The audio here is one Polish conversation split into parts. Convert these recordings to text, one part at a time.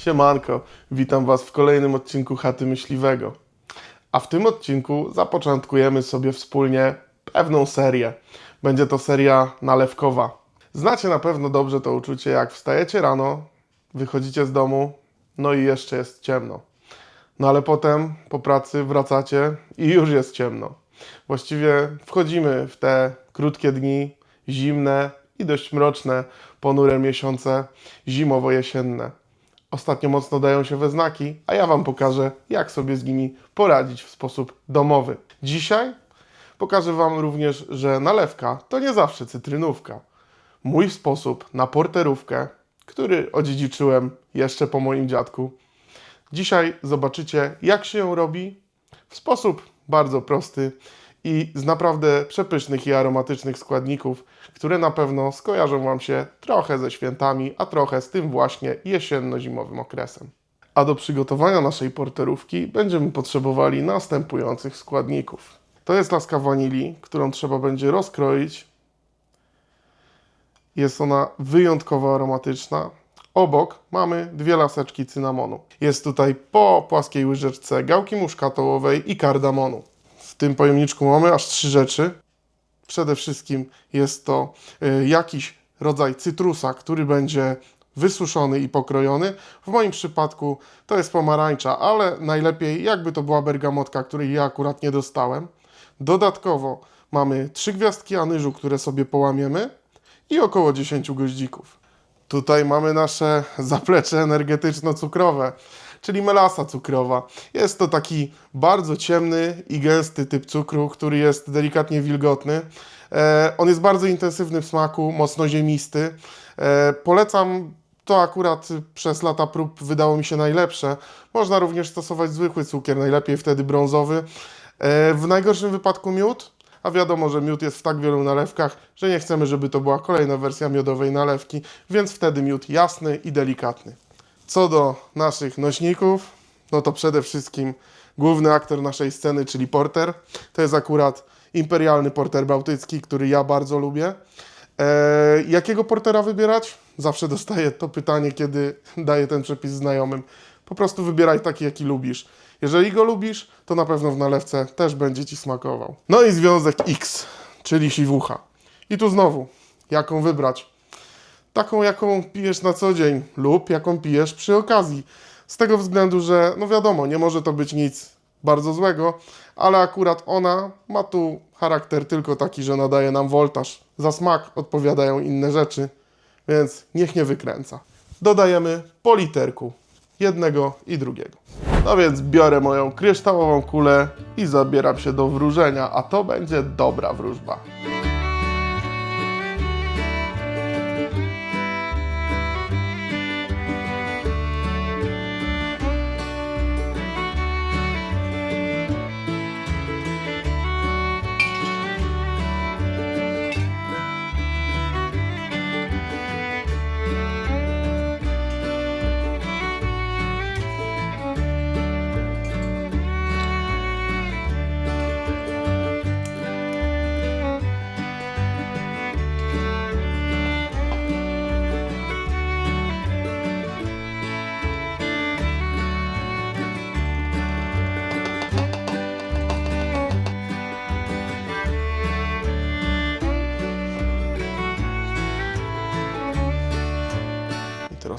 Siemanko, witam Was w kolejnym odcinku Chaty Myśliwego. A w tym odcinku zapoczątkujemy sobie wspólnie pewną serię. Będzie to seria nalewkowa. Znacie na pewno dobrze to uczucie, jak wstajecie rano, wychodzicie z domu, no i jeszcze jest ciemno. No ale potem po pracy wracacie i już jest ciemno. Właściwie wchodzimy w te krótkie dni, zimne i dość mroczne, ponure miesiące zimowo-jesienne. Ostatnio mocno dają się we znaki, a ja Wam pokażę, jak sobie z nimi poradzić w sposób domowy. Dzisiaj pokażę Wam również, że nalewka to nie zawsze cytrynówka. Mój sposób na porterówkę, który odziedziczyłem jeszcze po moim dziadku. Dzisiaj zobaczycie, jak się ją robi w sposób bardzo prosty i z naprawdę przepysznych i aromatycznych składników, które na pewno skojarzą Wam się trochę ze świętami, a trochę z tym właśnie jesienno-zimowym okresem. A do przygotowania naszej porterówki będziemy potrzebowali następujących składników. To jest laska wanilii, którą trzeba będzie rozkroić. Jest ona wyjątkowo aromatyczna. Obok mamy dwie laseczki cynamonu. Jest tutaj po płaskiej łyżeczce gałki muszkatołowej i kardamonu. W tym pojemniczku mamy aż trzy rzeczy. Przede wszystkim jest to y, jakiś rodzaj cytrusa, który będzie wysuszony i pokrojony. W moim przypadku to jest pomarańcza, ale najlepiej jakby to była bergamotka, której ja akurat nie dostałem. Dodatkowo mamy trzy gwiazdki anyżu, które sobie połamiemy i około 10 goździków. Tutaj mamy nasze zaplecze energetyczno-cukrowe, czyli melasa cukrowa. Jest to taki bardzo ciemny i gęsty typ cukru, który jest delikatnie wilgotny. E, on jest bardzo intensywny w smaku, mocno ziemisty. E, polecam to akurat przez lata prób wydało mi się najlepsze. Można również stosować zwykły cukier, najlepiej wtedy brązowy. E, w najgorszym wypadku miód, a wiadomo, że miód jest w tak wielu nalewkach, że nie chcemy, żeby to była kolejna wersja miodowej nalewki, więc wtedy miód jasny i delikatny. Co do naszych nośników, no to przede wszystkim główny aktor naszej sceny, czyli porter. To jest akurat imperialny porter bałtycki, który ja bardzo lubię. E, jakiego portera wybierać? Zawsze dostaję to pytanie, kiedy daję ten przepis znajomym. Po prostu wybieraj taki, jaki lubisz. Jeżeli go lubisz, to na pewno w nalewce też będzie Ci smakował. No i związek X, czyli siwucha. I tu znowu, jaką wybrać? Taką, jaką pijesz na co dzień lub jaką pijesz przy okazji. Z tego względu, że no wiadomo, nie może to być nic bardzo złego, ale akurat ona ma tu charakter tylko taki, że nadaje nam woltaż. Za smak odpowiadają inne rzeczy, więc niech nie wykręca. Dodajemy po literku jednego i drugiego. No więc biorę moją kryształową kulę i zabieram się do wróżenia, a to będzie dobra wróżba.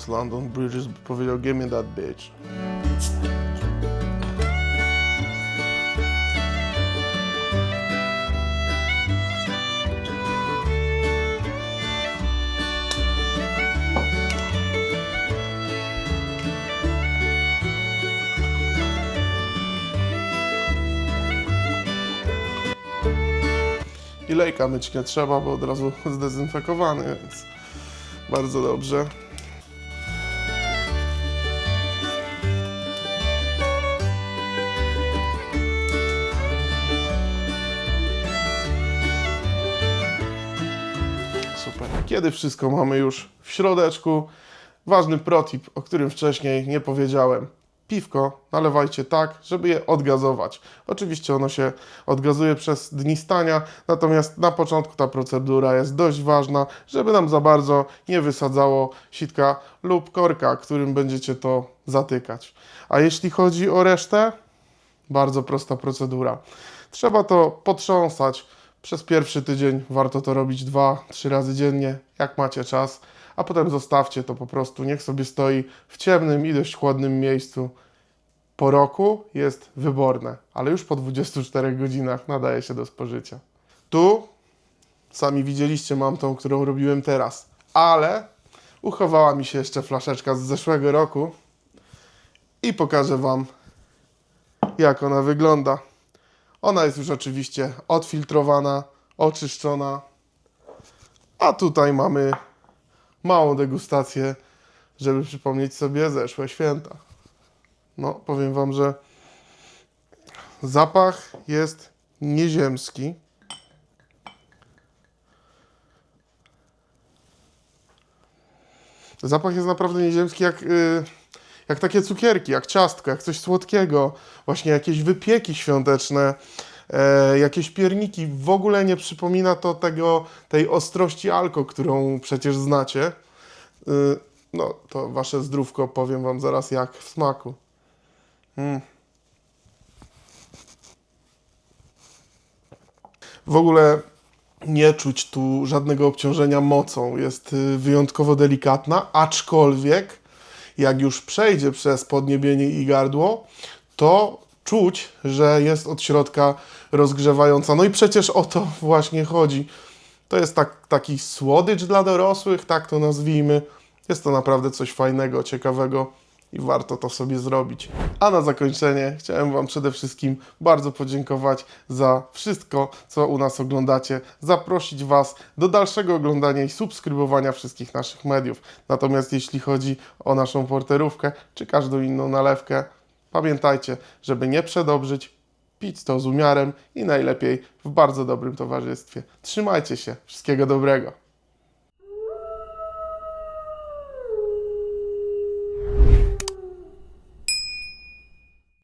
Teraz London Bridges powiedział Give me that bitch. I lejka myć nie trzeba, bo od razu zdezynfekowany, więc bardzo dobrze. Kiedy wszystko mamy już w środeczku, ważny protip, o którym wcześniej nie powiedziałem. piwko nalewajcie tak, żeby je odgazować. Oczywiście ono się odgazuje przez dni stania, natomiast na początku ta procedura jest dość ważna, żeby nam za bardzo nie wysadzało sitka lub korka, którym będziecie to zatykać. A jeśli chodzi o resztę, bardzo prosta procedura. Trzeba to potrząsać. Przez pierwszy tydzień warto to robić dwa, trzy razy dziennie, jak macie czas, a potem zostawcie to po prostu. Niech sobie stoi w ciemnym i dość chłodnym miejscu. Po roku jest wyborne, ale już po 24 godzinach nadaje się do spożycia. Tu sami widzieliście, mam tą, którą robiłem teraz, ale uchowała mi się jeszcze flaszeczka z zeszłego roku i pokażę Wam, jak ona wygląda. Ona jest już oczywiście odfiltrowana, oczyszczona. A tutaj mamy małą degustację, żeby przypomnieć sobie zeszłe święta. No, powiem Wam, że zapach jest nieziemski. Zapach jest naprawdę nieziemski, jak, y, jak takie cukierki, jak ciastko, jak coś słodkiego, właśnie jakieś wypieki świąteczne, e, jakieś pierniki. W ogóle nie przypomina to tego, tej ostrości alko, którą przecież znacie. Y, no, to wasze zdrówko powiem wam zaraz jak w smaku. Mm. W ogóle nie czuć tu żadnego obciążenia mocą. Jest y, wyjątkowo delikatna, aczkolwiek jak już przejdzie przez podniebienie i gardło, to czuć, że jest od środka rozgrzewająca. No i przecież o to właśnie chodzi. To jest tak, taki słodycz dla dorosłych, tak to nazwijmy. Jest to naprawdę coś fajnego, ciekawego i warto to sobie zrobić. A na zakończenie chciałem Wam przede wszystkim bardzo podziękować za wszystko, co u nas oglądacie, zaprosić Was do dalszego oglądania i subskrybowania wszystkich naszych mediów. Natomiast jeśli chodzi o naszą porterówkę czy każdą inną nalewkę, pamiętajcie, żeby nie przedobrzyć, pić to z umiarem i najlepiej w bardzo dobrym towarzystwie. Trzymajcie się, wszystkiego dobrego.